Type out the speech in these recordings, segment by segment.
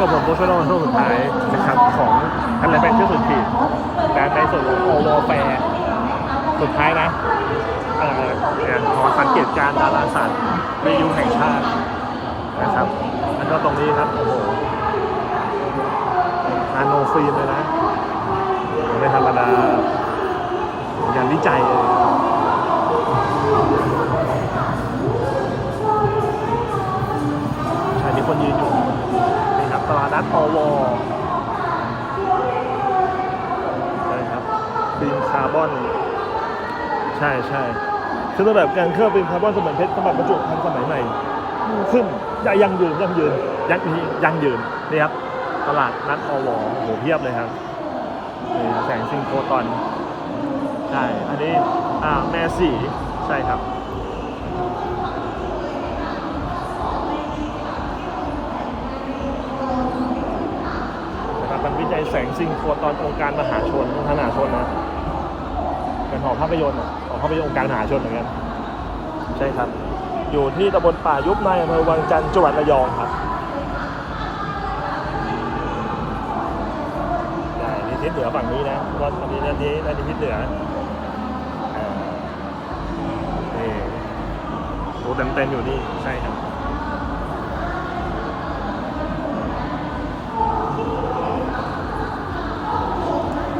กับผมโบชโนช่วงสุดท้ายนะครับของทันเลแบงค์ที่สุดขีดการในส่วนของโอโลแฟร์สุดท้ายนะเอ่อเนี่ยหอสังเกตการณ์ดาราศาสตร์วิทยุแห่งชาตินะครับแล้วก็ตรงนี้ครับโอ้โหนาโนฟิล์มเลยนะไม่ธรรมดางานวิจัยเลย ครับตลาดนัดอวใช่ครับฟิล์มคาร์บอน ใช่ใช่คือตัวแบบการเคลือบฟิล์มคาร์บอนสมัยเพชรสมัยประจุทันสมัยใหม่ขึ้นยังยังยืนยังยืนยังมียังยืนนี่ครับตลาดนัดอวโอ้โหเพียบเลยครับแสงซิงโครตอนใช่อันนี้อ่าแม่สีใช่ครับ สถาบันวิจัย แสงซิงโครตอนองค์การมหาชนองค์การมหาชนนะเป็นหอภาพยนตร์อะหอภาพยนตร์องค์การมหาชนเหมือนกันใช่ครับ อยู่ที่ตำบลป่ายุบในอำเภอวังจันทร์จังหวัดระยองครับได้นี่ทิศเหนือฝั่งนี้นะรถอันนี้นั่นนี้นั่นนี่ทิศเหนืออ่านี่โอ้เต็มเต็มๆอยู่นี่ใช่ครับ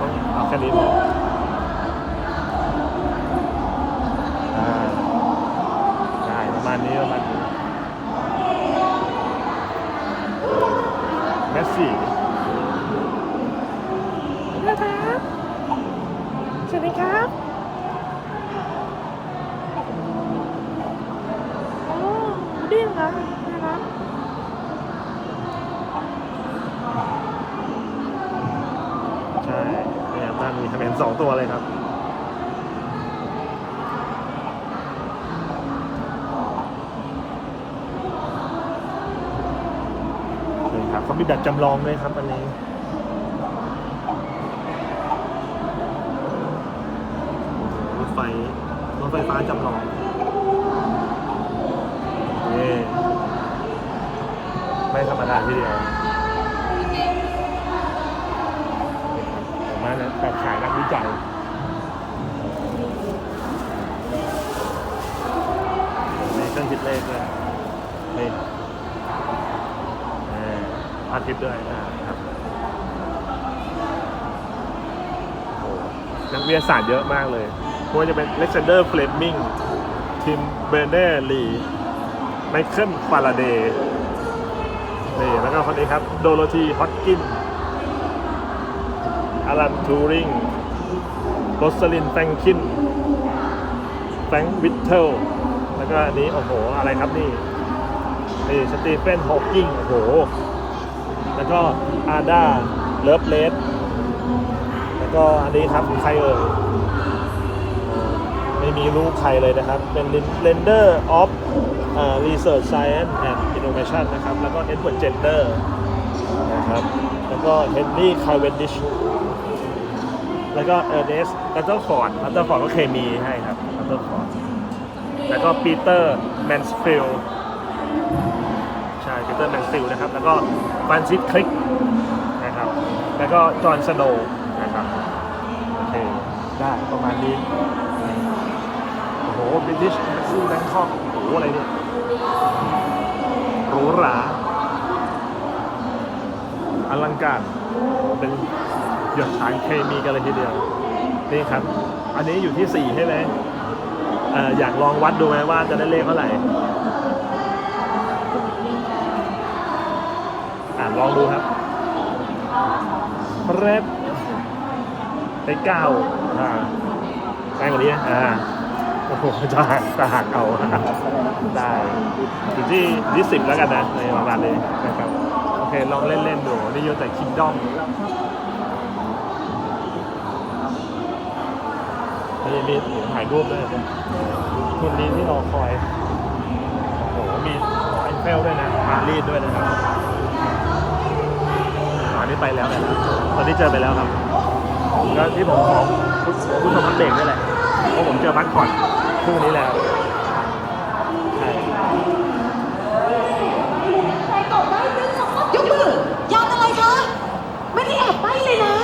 ต้องเอาแค่นี้พออ่าใช่ประ มาณนี้ประมาณนี้แมสซี่นะครับสวัสดีครับโอ้ดิ้นเหรอนะครับใช่เนี่ยบ้านมีคอมเมนต์สองตัวเลยครับ ครับเขามีดัดจำลองด้วยครับอันนี้รถไฟรถไฟฟ้าจำลองนี่ไม่ธรรมดาทีเดียวมมาเนี่ยแบบขายนักวิจัยมีเครื่องคิดเลขด้วยนี่ พาทิพย์ด้วยนะครับนักวิทยาศาสตร์เยอะมากเลยไม่ว่าจะเป็นเล็กซานเดอร์เฟลมิงทิมเบเนอร์ลีไมเคิลฟาราเดย์นี่แล้วก็คนนี้ครับ โดโรธีฮอตกินอลันทูริงโรสลินแฟงคินแฟรงค์วิทเทลแล้วก็อันนี้ โอ้โห อะไรครับนี่นี่สตีเฟนฮอว์กิงโอ้โห แล้วก็อาด้าเลิฟเลสแล้วก็อันนี้ครับใครเอ่ยโอ้ไม่มีรูปใครเลยนะครับ เป็น Render of อ่า Research Science and Innovation นะครับ แล้วก็ Edward Jenner นะครับ แล้วก็เฮนรี่คาร์เวนดิชแล้วก็เออร์เนสลัตเตอร์ฟอร์ดลัตเตอร์ฟอร์ดก็เคมีให้ครับลัตเตอร์ฟอร์ดแล้วก็ปีเช่ปีเตอร์แมนสฟิลนะครับ แล้วก็ฟรานซิสคลิกนะครับ แล้วก็จอห์นสโนว์นะครับ โอเค ได้ประมาณนี้ โอ้โหบริติชซูแบงคอกโอ้โหอะไรเนี่ยหรูหราอลังการเป็นหยดสารเคมีกันเลยทีเดียว นี่ครับ อันนี้อยู่ที่ 4 ใช่ไหมอออยากลองวัดดูไหมว่าจะได้เลขเท่าไหร่ ลองดูครับเรดได้เก้าอ่าได้กว่านี้อ่าโอ้โหจะหักจะหักเอาได้อยู่ที่ยี่สิบแล้วกันนะในประมาณนี้นะครับโอเค ลองเล่น ๆ ดูนี่โยแต่คิงด้อมมีมีถ่ายรูปด้วยนะคุณนี้ที่รอคอย โอ้โห มีไอเฟลด้วยนะมารีดด้วยนะครับ นี้ไปแล้วนะครับตอนนี้เจอไปแล้วครับก็ที่ผมขอพุทธพักเด็กนี่แหละเพราะผมเจอพัก่อนคู่นี้แล้วใครตอบได้เรื่องสองยกมือยานอะไรคะ ไม่ได้แอเลยนะ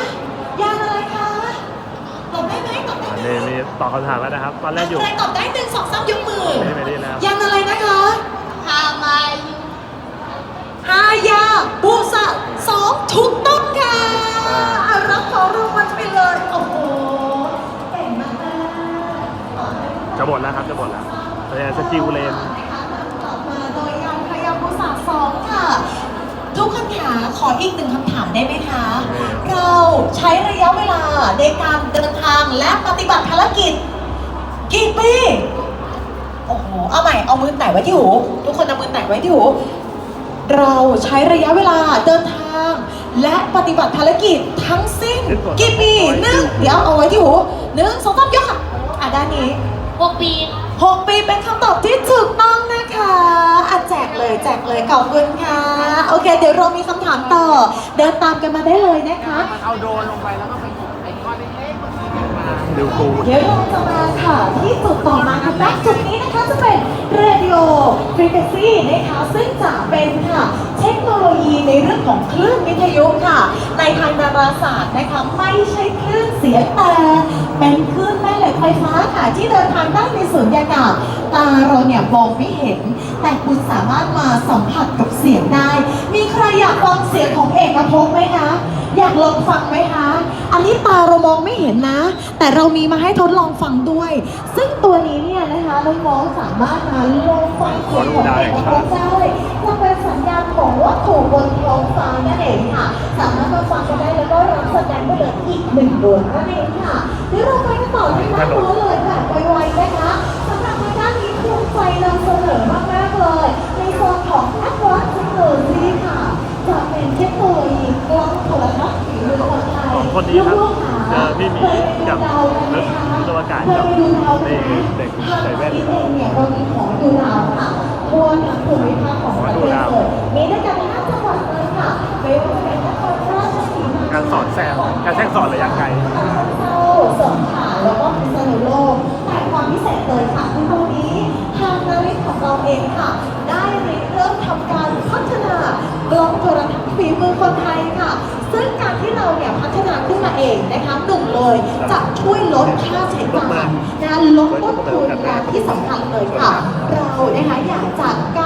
ยานอะไรคะตอบได้ไหมตอบได้ไหมนี่ตอบคำถามแล้วนะครับ ตอนแรกอยู่ใครตอบได้หนึ่งสองสามยกมือไม่ได้แล้วยันอะไรนะคะฮามายฮายาบูซะสองทุก จะหมดแล้วครับจะหมดแล้วแต่สกิลเลนตอบมาโดยการพยายามบูษาสองค่ะ ทุกคนค่ะขออีกหนึ่งคำถามได้ไหมคะ เราใช้ระยะเวลาในการเดินทางและปฏิบัติภารกิจ กี่ปี โอ้โห เอาใหม่ เอามือแตะไว้ที่หู ทุกคนเอามือแตะไว้ที่หู เราใช้ระยะเวลาเดินทาง และปฏิบัติภารกิจทั้งสิ้น กี่ปีหนึ่งเดี๋ยวเอาไว้ที่หูหนึ่งสองสามยกค่ะอะด้านนี้ หกปีหกปีเป็นคำตอบที่ถูกต้องนะคะอะแจกเลยแจกเลยขอบคุณค่ะ โอเค เดี๋ยวเรามีคำถามต่อ เดินตามกันมาได้เลยนะคะ มันเอาโดรนลงไปแล้วก็ไปหยิบไอ้ก้อนเล็กๆเมื่อกี้กัน มาดิวกูเดี๋ยวเราจะมาค่ะที่จุดต่อมาค่ะณจุดนี้นะคะจะเป็น radio frequency นะคะซึ่งจะเป็นค่ะเทคโนโลยีในเรื่องของคลื่นวิทยุค่ะ ในทางดาราศาสตร์นะคะไม่ใช่คลื่นเสียงแต่เป็นคลื่นแม่เหล็กไฟฟ้าค่ะ ที่เดินทางได้ในสุญญากาศตาเราเนี่ยมองไม่เห็น แต่คุณสามารถมาสัมผัสกับเสียงได้ มีใครอยากฟังเสียงของเอกภพไหมคะากลองฟังไหมคะ อันนี้ตาเรามองไม่เห็นนะ แต่เรามีมาให้ทดลองฟังด้วย ซึ่งตัวนี้เนี่ยนะคะน้องๆสามารถมาลองฟังเสียงของเอกภพได้จะเป็นสัญญาณของวัตถุบนท้องฟ้านั่นเองค่ะ สามารถมาฟังกันได้แล้วก็รับแสดงไปเลยอีกหนึ่งดวงนั่นเองค่ะเดี๋ยวเราไปกันต่อที่หน้าตัวเลยค่ะไวๆนะคะสำหรับด้านนี้ภูมิใจนำเสนอมากๆเลย ในโซนของ Advanced Technology ค่ะจะเป็นเทคกล้องโทรทัศน์ฝีมือ คนนี้ครับลูกๆะเจอพี่หมีกับนักวิศวกรกับเคยไปดูดาวไหมเด็กใส่แว่นเนี่ยเรามีของดูดาวค่ะทั่วทั้งภูมิภาคของประเทศเลยมีด้วยกันห้าจังหวัดเลยค่ะไม่ว่าจะเป็นนครราชสีมาการสอนแซมการแท่งสอนระยะไกลเข้าสงขลาแล้วก็พิษณุโลกแต่ความพิเศษเลยค่ะคือตรงนี้ทางนาฬิกของเราเองค่ะ ได้เริ่มทำการพัฒนากล้องโทรทัศน์ ฝีมือคนไทยค่ะ ซึ่งการที่เราเนี่ยพัฒนาขึ้นมาเองนะคะหนึ่งเลยจะช่วยลดค่าใช้จ่ายการลดต้นทุนการที่สำคัญเลยค่ะ เรานะคะอยากจัดการ